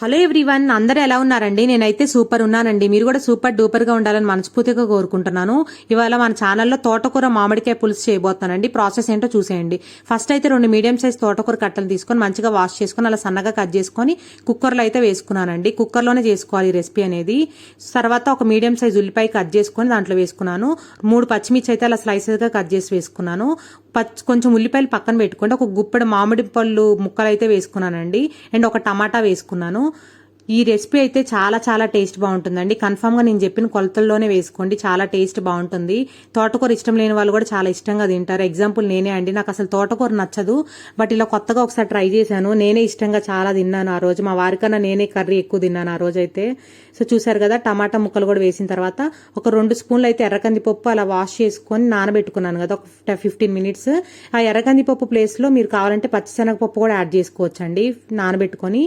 Hello everyone అందరూ ఎలా ఉన్నారండి? నేనైతే సూపర్ ఉన్నానండి. మీరు కూడా సూపర్ డూపర్గా ఉండాలని మనస్ఫూర్తిగా కోరుకుంటున్నాను. ఇవాళ మన ఛానల్లో తోటకూర మామిడికాయ పులుసు చేయబోతున్నానండి. ప్రాసెస్ ఏంటో చూసేయండి. ఫస్ట్ అయితే రెండు మీడియం సైజ్ తోటకూర కట్టలు తీసుకొని మంచిగా వాష్ చేసుకొని అలా సన్నగా కట్ చేసుకొని కుక్కర్లో అయితే వేసుకున్నానండి. కుక్కర్లోనే చేసుకోవాలి ఈ రెసిపీ అనేది. తర్వాత ఒక మీడియం సైజ్ ఉల్లిపాయ కట్ చేసుకొని దాంట్లో వేసుకున్నాను. మూడు పచ్చిమిర్చి అయితే అలా స్లైసెస్గా కట్ చేసి వేసుకున్నాను. పచ్చి కొంచెం ఉల్లిపాయలు పక్కన పెట్టుకోండి ఒక గుప్పెడు మామిడి పళ్ళు ముక్కలు అయితే వేసుకున్నానండి. అండ్ ఒక టమాటా వేసుకున్నాను. ఈ రెసిపీ అయితే చాలా చాలా టేస్ట్ బాగుంటుందండి. కన్ఫామ్గా నేను చెప్పిన కొలతల్లోనే వేసుకోండి. చాలా టేస్ట్ బాగుంటుంది. తోటకూర ఇష్టం లేని వాళ్ళు కూడా చాలా ఇష్టంగా తింటారు. ఎగ్జాంపుల్ నేనే అండి. నాకు అసలు తోటకూర నచ్చదు. బట్ ఇలా కొత్తగా ఒకసారి ట్రై చేశాను. నేనే ఇష్టంగా చాలా తిన్నాను ఆ రోజు. మా వారికన్నా నేనే కర్రీ ఎక్కువ తిన్నాను ఆ రోజు అయితే. సో చూసారు కదా టమాటా ముక్కలు కూడా వేసిన తర్వాత ఒక రెండు స్పూన్లు అయితే ఎర్రకంది పప్పు అలా వాష్ చేసుకొని నానబెట్టుకున్నాను కదా ఒక ఫిఫ్టీన్ మినిట్స్ ఆ ఎర్రకంది పప్పు ప్లేస్లో మీరు కావాలంటే పచ్చిశనగపప్పు కూడా యాడ్ చేసుకోవచ్చు అండి నానబెట్టుకొని.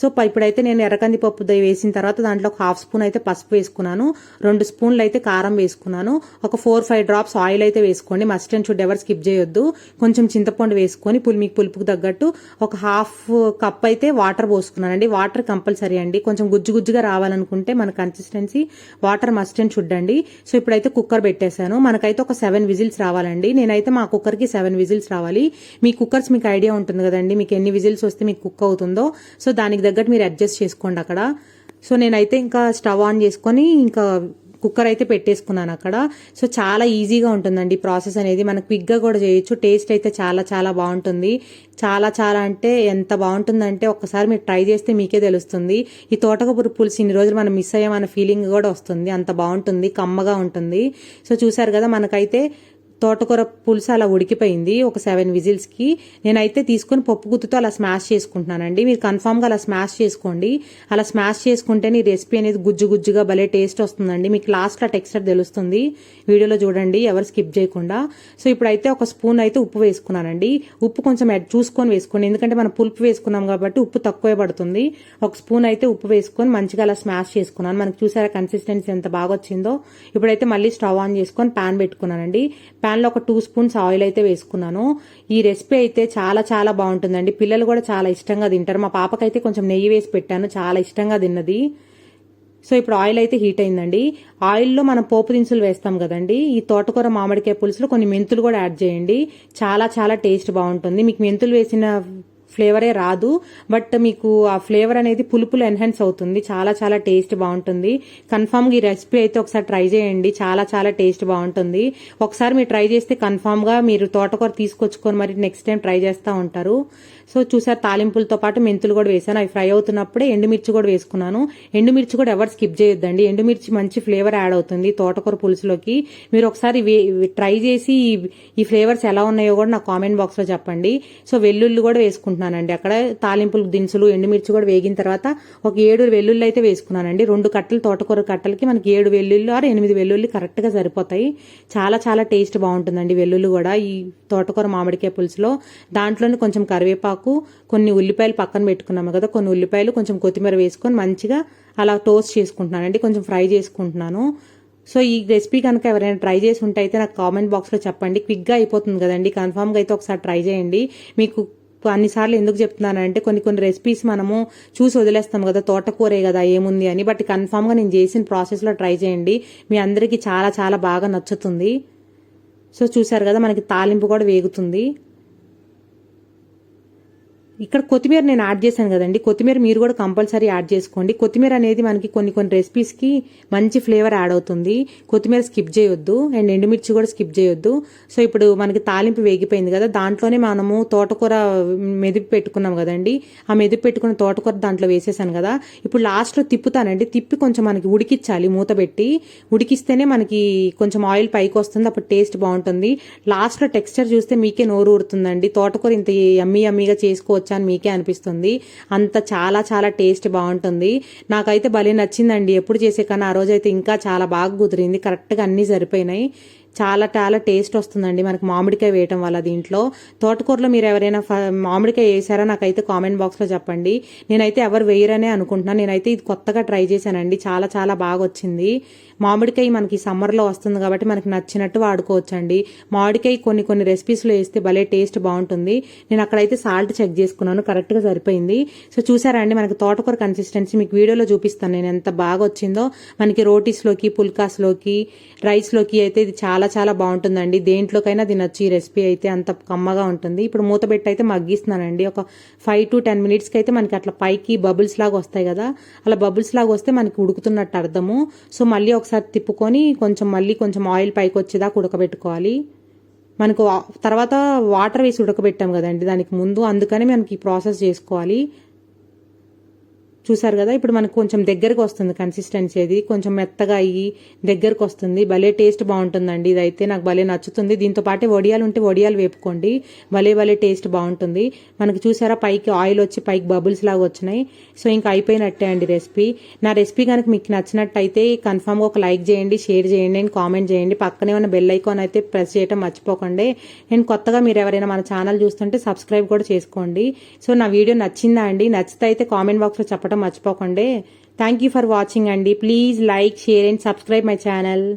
సో ఇప్పుడైతే నేను ఎర్ర కందిపప్పు దయ వేసిన తర్వాత దాంట్లో ఒక హాఫ్ స్పూన్ అయితే పసుపు వేసుకున్నాను. రెండు స్పూన్లు అయితే కారం వేసుకున్నాను. ఒక ఫోర్ ఫైవ్ డ్రాప్స్ ఆయిల్ అయితే వేసుకోండి. మస్ట్ అండ్ షుడ్ ఎవరు స్కిప్ చేయొద్దు. కొంచెం చింతపండు వేసుకొని పులి మీకు పులుపుకు తగ్గట్టు ఒక హాఫ్ కప్ అయితే వాటర్ పోసుకున్నానండి. వాటర్ కంపల్సరీ అండి. కొంచెం గుజ్జు గుజ్జుగా రావాలనుకుంటే మన consistency water must and should అండి. సో ఇప్పుడైతే కుక్కర్ పెట్టేశాను. మనకైతే ఒక సెవెన్ విజిల్స్ రావాలండి. నేనైతే మా కుక్కర్కి సెవెన్ విజిల్స్ రావాలి. మీ కుక్కర్స్ మీకు ఐడియా ఉంటుంది కదండి. మీకు ఎన్ని విజిల్స్ వస్తే మీకు కుక్ అవుతుందో. సో దానికి తగ్గట్టు మీరు అడ్జస్ట్ చేసుకోండి. అక్కడ. సో నేనైతే ఇంకా స్టవ్ ఆన్ చేసుకొని ఇంకా కుక్కర్ అయితే పెట్టేసుకున్నాను అక్కడ. సో చాలా ఈజీగా ఉంటుందండి ప్రాసెస్ అనేది. మనకు క్విక్గా కూడా చేయొచ్చు. టేస్ట్ అయితే చాలా చాలా బాగుంటుంది. చాలా చాలా అంటే ఎంత బాగుంటుందంటే ఒక్కసారి మీరు ట్రై చేస్తే మీకే తెలుస్తుంది. ఈ తోటకూర పులుసు ఇన్ని రోజులు మనం మిస్ అయ్యామన్న ఫీలింగ్ కూడా వస్తుంది. అంత బాగుంటుంది. కమ్మగా ఉంటుంది. సో చూసారు కదా మనకైతే తోటకూర పులుసు అలా ఉడికిపోయింది. ఒక సెవెన్ విజిల్స్కి నేనైతే తీసుకొని పప్పు గుత్తుతో అలా స్మాష్ చేసుకుంటున్నానండి. మీరు కన్ఫామ్గా అలా స్మాష్ చేసుకోండి. అలా స్మాష్ చేసుకుంటేనే ఈ రెసిపీ అనేది గుజ్జు గుజ్జుగా భలే టేస్ట్ వస్తుందండి. మీకు లాస్ట్లో టెక్స్చర్ తెలుస్తుంది. వీడియోలో చూడండి ఎవరు స్కిప్ చేయకుండా. సో ఇప్పుడైతే ఒక స్పూన్ అయితే ఉప్పు వేసుకున్నానండి. ఉప్పు కొంచెం యాడ్ చూసుకొని వేసుకోండి. ఎందుకంటే మనం పులుపు వేసుకున్నాం కాబట్టి ఉప్పు తక్కువే పడుతుంది. ఒక స్పూన్ అయితే ఉప్పు వేసుకొని మంచిగా అలా స్మాష్ చేసుకున్నాను. మనకు చూసారా కన్సిస్టెన్సీ ఎంత బాగా వచ్చిందో. ఇప్పుడైతే మళ్ళీ స్టవ్ ఆన్ చేసుకొని ప్యాన్ పెట్టుకున్నానండి. ప్యాన్లో ఒక టూ స్పూన్స్ ఆయిల్ అయితే వేసుకున్నాను. ఈ రెసిపీ అయితే చాలా చాలా బాగుంటుందండి. పిల్లలు కూడా చాలా ఇష్టంగా తింటారు. మా పాపకైతే కొంచెం నెయ్యి వేసి పెట్టాను. చాలా ఇష్టంగా తిన్నది. సో ఇప్పుడు ఆయిల్ అయితే హీట్ అయిందండి. ఆయిల్లో మనం పోపు దినుసులు వేస్తాం కదండి. ఈ తోటకూర మామిడికాయ పులుసులో కొన్ని మెంతులు కూడా యాడ్ చేయండి. చాలా చాలా టేస్ట్ బాగుంటుంది. మీకు మెంతులు వేసిన ఫ్లేవరే రాదు. బట్ మీకు ఆ ఫ్లేవర్ అనేది పులుపులు ఎన్హాన్స్ అవుతుంది. చాలా చాలా టేస్ట్ బాగుంటుంది. కన్ఫామ్గా ఈ రెసిపీ అయితే ఒకసారి ట్రై చేయండి. చాలా చాలా టేస్ట్ బాగుంటుంది. ఒకసారి మీరు ట్రై చేస్తే కన్ఫామ్గా మీరు తోటకూర తీసుకొచ్చుకొని మరి నెక్స్ట్ టైం ట్రై చేస్తూ ఉంటారు. సో చూసారు తాలింపులతో పాటు మెంతులు కూడా వేసాను అవి ఫ్రై అవుతున్నప్పుడే ఎండుమిర్చి కూడా వేసుకున్నాను. ఎండుమిర్చి కూడా ఎవరు స్కిప్ చేయొద్దండి. ఎండుమిర్చి మంచి ఫ్లేవర్ యాడ్ అవుతుంది తోటకూర పులుసులోకి. మీరు ఒకసారి ట్రై చేసి ఈ- ఫ్లేవర్స్ ఎలా ఉన్నాయో కూడా నా కామెంట్ బాక్స్లో చెప్పండి. సో వెల్లుల్లి కూడా వేసుకుంటున్నానండి అక్కడ తాలింపులు దినుసులు ఎండుమిర్చి కూడా వేగిన తర్వాత ఒక ఏడు వెల్లుల్లి అయితే వేసుకున్నానండి. రెండు కట్టలు తోటకూర కట్టలకి మనకి ఏడు వెల్లుల్లి ఆరు ఎనిమిది వెల్లుల్లి కరెక్ట్గా సరిపోతాయి. చాలా చాలా టేస్ట్ బాగుంటుందండి వెల్లుల్లి కూడా. ఈ తోటకూర మామిడికాయ పులుసులో దాంట్లోనే కొంచెం కరివేపాకు కొన్ని ఉల్లిపాయలు పక్కన పెట్టుకున్నాము కదా కొన్ని ఉల్లిపాయలు కొంచెం కొత్తిమీర వేసుకొని మంచిగా అలా టోస్ట్ చేసుకుంటున్నానండి. కొంచెం ఫ్రై చేసుకుంటున్నాను. సో ఈ రెసిపీ కనుక ఎవరైనా ట్రై చేసి ఉంటే అయితే నాకు కామెంట్ బాక్స్లో చెప్పండి. క్విక్గా అయిపోతుంది కదండి. కన్ఫామ్గా అయితే ఒకసారి ట్రై చేయండి. మీకు అన్నిసార్లు ఎందుకు చెప్తున్నానంటే కొన్ని కొన్ని రెసిపీస్ మనము చూసి వదిలేస్తాం కదా తోటకూరే కదా ఏముంది అని. బట్ కన్ఫామ్గా నేను చేసిన ప్రాసెస్లో ట్రై చేయండి. మీ అందరికీ చాలా చాలా బాగా నచ్చుతుంది. సో చూసారు కదా మనకి తాలింపు కూడా వేగుతుంది. ఇక్కడ కొత్తిమీర నేను యాడ్ చేశాను కదండి. కొత్తిమీర మీరు కూడా కంపల్సరీ యాడ్ చేసుకోండి. కొత్తిమీర అనేది మనకి కొన్ని కొన్ని రెసిపీస్కి మంచి ఫ్లేవర్ యాడ్ అవుతుంది. కొత్తిమీర స్కిప్ చేయొద్దు. అండ్ ఎండుమిర్చి కూడా స్కిప్ చేయొద్దు. సో ఇప్పుడు మనకి తాలింపు వేగిపోయింది కదా దాంట్లోనే మనము తోటకూర మెదిపి పెట్టుకున్నాం కదండి. ఆ మెదిపి పెట్టుకున్న తోటకూర దాంట్లో వేసేసాను కదా. ఇప్పుడు లాస్ట్లో తిప్పుతానండి. తిప్పి కొంచెం మనకి ఉడికిచ్చాలి మూత పెట్టి. ఉడికిస్తేనే మనకి కొంచెం ఆయిల్ పైకి వస్తుంది. అప్పుడు టేస్ట్ బాగుంటుంది. లాస్ట్లో టెక్స్చర్ చూస్తే మీకే నోరు ఊరుతుందండి. తోటకూర ఇంత ఎమ్మీ అమ్మీగా చేసుకోవచ్చు అని మీకే అనిపిస్తుంది. అంత చాలా చాలా టేస్ట్ బాగుంటుంది. నాకైతే భలే నచ్చిందండి. ఎప్పుడు చేసే కన్నా ఆ రోజు అయితే ఇంకా చాలా బాగా కుదిరింది. కరెక్ట్గా అన్నీ సరిపోయినాయి. చాలా చాలా టేస్ట్ వస్తుందండి. మనకి మామిడికాయ వేయటం వల్ల దీంట్లో. తోటకూరలో మీరు ఎవరైనా మామిడికాయ వేసారా? నాకైతే కామెంట్ బాక్స్లో చెప్పండి. నేనైతే ఎవరు వేయరనే అనుకుంటున్నాను. నేనైతే ఇది కొత్తగా ట్రై చేశానండి. చాలా చాలా బాగా వచ్చింది మామిడికాయ మనకి సమ్మర్లో వస్తుంది కాబట్టి మనకి నచ్చినట్టు వాడుకోవచ్చండి. మామిడికాయ కొన్ని కొన్ని రెసిపీస్లో వేస్తే భలే టేస్ట్ బాగుంటుంది. నేను అక్కడైతే సాల్ట్ చెక్ చేసుకున్నాను. కరెక్ట్గా సరిపోయింది. సో చూసారా అండి? మనకి తోటకూర కన్సిస్టెన్సీ మీకు వీడియోలో చూపిస్తాను నేను ఎంత బాగా వచ్చిందో మనకి రోటీస్లోకి పుల్కాస్లోకి రైస్లోకి అయితే ఇది చాలా చాలా బాగుంటుందండి. దేంట్లోకైనా తినొచ్చు. ఈ రెసిపీ అయితే అంత కమ్మగా ఉంటుంది. ఇప్పుడు మూత పెట్టి అయితే మగ్గిస్తున్నానండి. ఒక ఫైవ్ టు టెన్ మినిట్స్కి అయితే మనకి అట్లా పైకి బబుల్స్ లాగా వస్తాయి కదా. అలా బబుల్స్ లాగా వస్తే మనకి ఉడుకుతున్నట్టు అర్థము. సో మళ్ళీ ఒకసారి తిప్పుకొని కొంచెం మళ్ళీ కొంచెం ఆయిల్ పైకి వచ్చేదాకా ఉడకబెట్టుకోవాలి. మనకు తర్వాత వాటర్ వేసి ఉడకబెట్టాం కదండి దానికి ముందు. అందుకని మనకి ప్రాసెస్ చేసుకోవాలి. చూసారు కదా? ఇప్పుడు మనకు కొంచెం దగ్గరకు వస్తుంది కన్సిస్టెన్సీ అది. కొంచెం మెత్తగా అయ్యి దగ్గరకు వస్తుంది. భలే టేస్ట్ బాగుంటుందండి. ఇదైతే నాకు భలే నచ్చుతుంది. దీంతో పాటు వడియాలు ఉంటే వడియాలు వేపుకోండి. భలే భలే టేస్ట్ బాగుంటుంది. మనకు చూసారా? పైకి ఆయిల్ వచ్చి పైకి బబుల్స్ లాగా వచ్చినాయి. సో ఇంకా అయిపోయినట్టే అండి రెసిపీ నా రెసిపీ కనుక మీకు నచ్చినట్టయితే కన్ఫామ్గా ఒక లైక్ చేయండి షేర్ చేయండి అండ్ కామెంట్ చేయండి. పక్కనే ఉన్న బెల్ ఐకాన్ అయితే ప్రెస్ చేయడం మర్చిపోకండి. నేను కొత్తగా మీరు ఎవరైనా మన ఛానల్ చూస్తుంటే సబ్స్క్రైబ్ కూడా చేసుకోండి. సో నా వీడియో నచ్చిందా అండి? నచ్చితే అయితే కామెంట్ బాక్స్లో చెప్పడం మర్చిపోకండి. థ్యాంక్ యూ ఫర్ వాచింగ్ అండి. Please like share and subscribe my channel